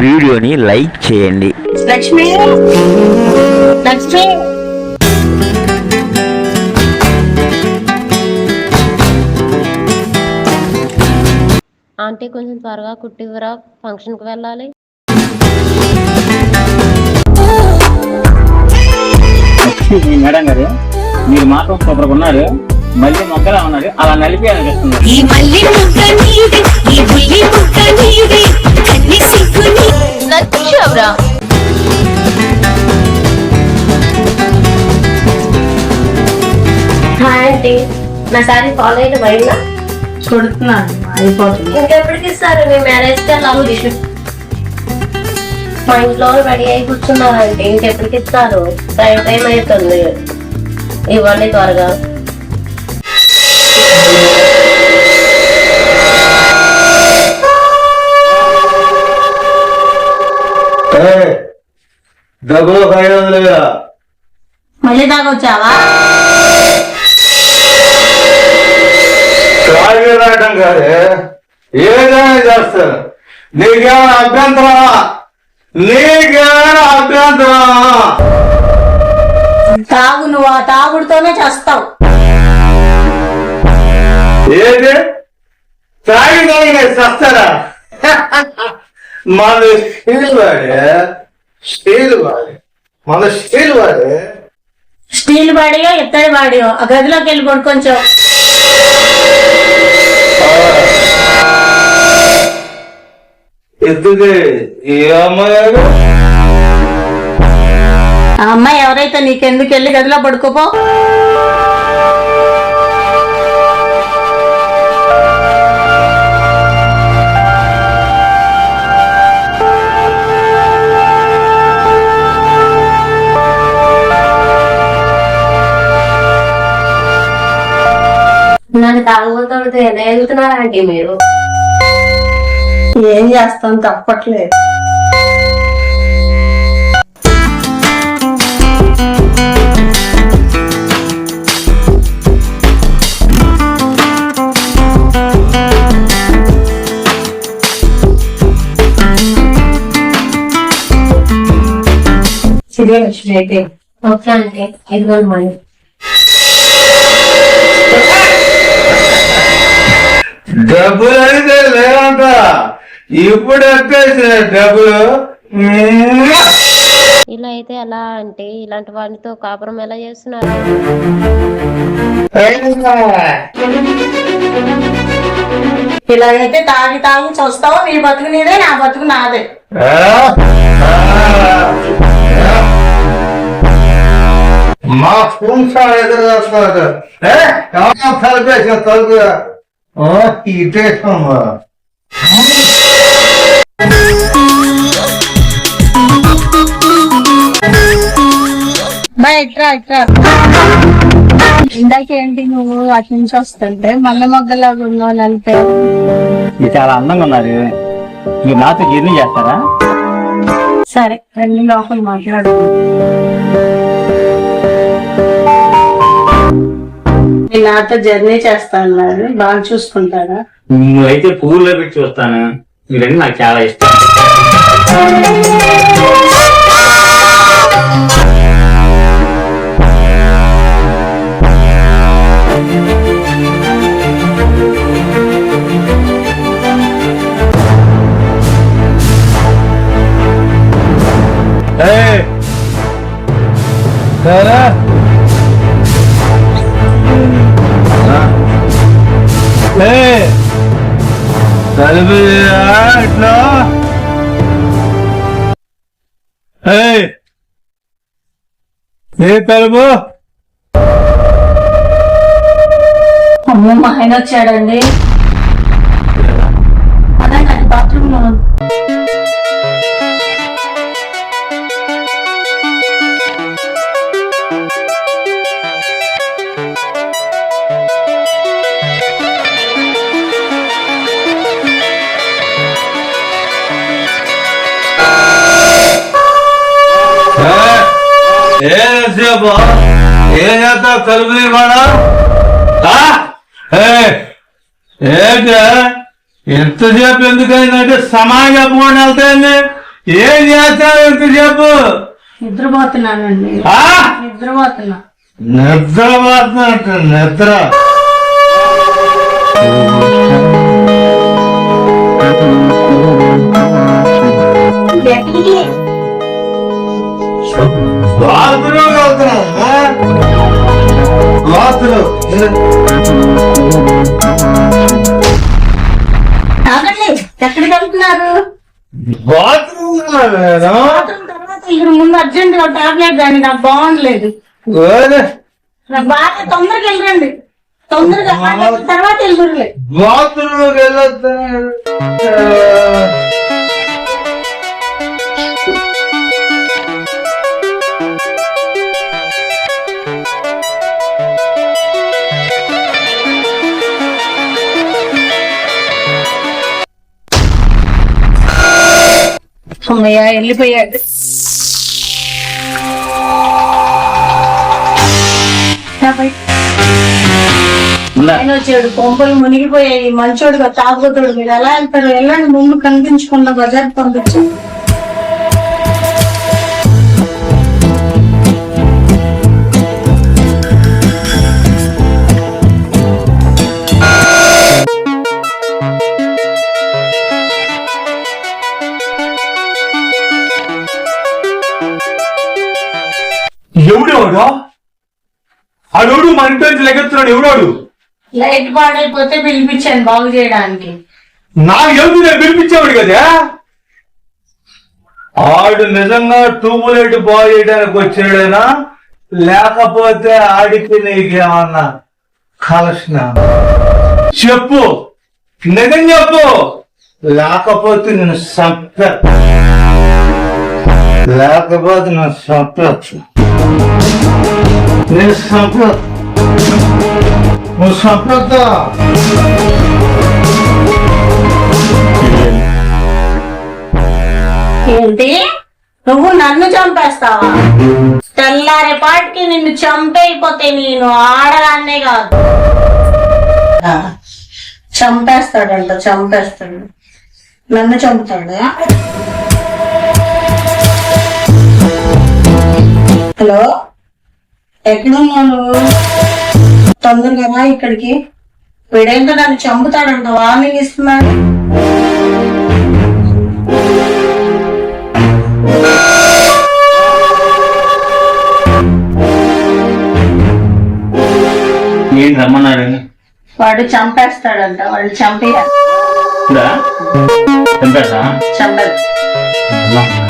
వీడియోని లైక్ చేయండి. లక్ష్మి? లక్ష్మి? ఆంటీ కొంచెం త్వరగా కుట్టివ్వరా? ఫంక్షన్కి వెళ్ళాలి. మేడం గారు మీరు మాత్రం సూపర్ ఉన్నారు. మళ్ళీ మొక్కలా ఉన్నారు. అలా నలిపి అనిపిస్తుంది నా సారీ ఫాలో అయిన పోయిందా కొడుతున్నాను అయిపోతుంది. ఇంకెప్పటికి ఇస్తారు? మీ మ్యారేజ్కి వెళ్ళాలి మా ఇంట్లో రెడీ అయి కూర్చున్నారంటే ఇంకెప్పటికి ఇస్తారు? టైం టైం అవుతుంది. ఇవ్వండి త్వరగా. డబ్బులు ఐదు వందలుగా మళ్ళీ తాగొచ్చావా? తాగి రాయటం కాదే ఏదైనా చేస్తాను నీకేమైనా అభ్యంతరమా? నీకేమైనా అభ్యంతరమా? తాగు నువ్వు ఆ తాగుడుతోనే చేస్తావు. ఏది? తాగి తాగి నేను చస్తారా? మన స్టీల్ వాడే స్టీల్ వాడే మన స్టీల్ వాడే. స్టీల్ బాడీయో ఇత్తడి బాడీయో ఆ గదిలోకి వెళ్ళి పడు ఎందుకు? అమ్మాయి ఆ అమ్మాయి ఎవరైతే నీకెందుకు వెళ్ళి గదిలో పడుకోపో? నన్ను తాగుబోతుంటే ఎలా వెళ్తున్నారా ఆంటీ మీరు? ఏం చేస్తాం తప్పట్లేదు. లక్ష్మి అయితే. ఓకే మనీ డబ్బులు అయితే లేవంట. ఇప్పుడు డబ్బులు. ఇలా అయితే ఎలా అంటే ఇలాంటి వాటితో కాపురం ఎలా చేస్తున్నారు ఇలాగైతే తాగి తాగి చూస్తావు నీ బతుకు నీదే నా బతుకు నాదే. మా ఫోన్ సార్ ఎదురు? ఎవరో తలుపేసిన తలుపు ఇటేసమ్మా ఇట్రా ఇట్రా. ఇందాక ఏంటి నువ్వు అటు నుంచి వస్తుంటే మల్ల మొగ్గలాగా ఉన్నావు నలిపే మీరు చాలా అందంగా ఉన్నారు మీరు నాతో జర్నీ చేస్తారా? సరే రండి లోపల మాట్లాడు మీ నాతో జర్నీ చేస్తా అన్నారు బాగా చూసుకుంటారా? నువ్వైతే పువ్వుల్లో పెట్టి చూస్తాను. మీరంటే నాకు చాలా ఇష్టం. ఏయ్. సరే ఏయ్. తలుపు ఇట్లా ఏ తలుపు అమ్మో మా ఆయన వచ్చాడండి ఏంసేపు ఏం చేస్తావు? తీయకుండా ఏంటి? ఎంతసేపు ఎందుకైందంటే సమాజం చెప్పకుండా వెళ్తాయండి. ఏం చేస్తావు ఎంతసేపు? నిద్రపోతున్నానండి. ఆ? నిద్రపోతున్నా. నిద్ర పోతున్నట్టు నిద్ర. ఎక్కడికి బాత్రూమ్ బాత్రూమ్ ఆగండి ఎక్కడికి వెళ్తున్నారు? ఇక్కడ ముందు అర్జెంట్గా టాబ్లెట్ కానీ నాకు బాగుండలేదు. నాకు బాగా తొందరగా వెళ్ళండి. తొందరగా తర్వాత వెళ్తురులే బాత్రూమ్ వెళ్ళొద్దు అమ్మయ్య వెళ్ళిపోయాడు. ఆయన వచ్చాడు కొంపలు మునిగిపోయాయి మంచోడుగా తాగుతాడు మీరు ఎలా వెళ్తారు వెళ్ళండి ముందు కనిపించకుండా బజార్ పంపించు ఎవడెవడు ఆడోడు మన ఇంటి నుంచి లెగెత్తున్నాడు ఎవడోడు? లైట్ పాడైపోతే పిలిపించాను బాగు చేయడానికి. నాకు ఎవరు నేను పిలిపించేవాడు కదా? ఆడు నిజంగా ట్యూబ్లైట్ బాగు చేయడానికి వచ్చాడేనా? లేకపోతే ఆడికి నీకేమన్నా కలసిన చెప్పు. నిజం చెప్పు. లేకపోతే నేను సంప లేకపోతే నేను సంపచ్చు ఏంటి? నువ్వు నన్ను చంపేస్తావా? తెల్లారే పాటికి నిన్ను చంపైపోతే నేను ఆడదాన్నే కాదు. చంపేస్తాడంట చంపేస్తాడు. నన్ను చంపుతాడా? హలో. ఎక్కడున్నాను తొందరగా రా ఇక్కడికి. వీడేంటో నన్ను చంపుతాడంట వార్నింగ్ ఇస్తున్నాడు ఏంటి రమ్మన్నాడు వాడు చంపేస్తాడంట. వాడు చంపేయాలి ఉందా చంపేసా చంపేస్తాడు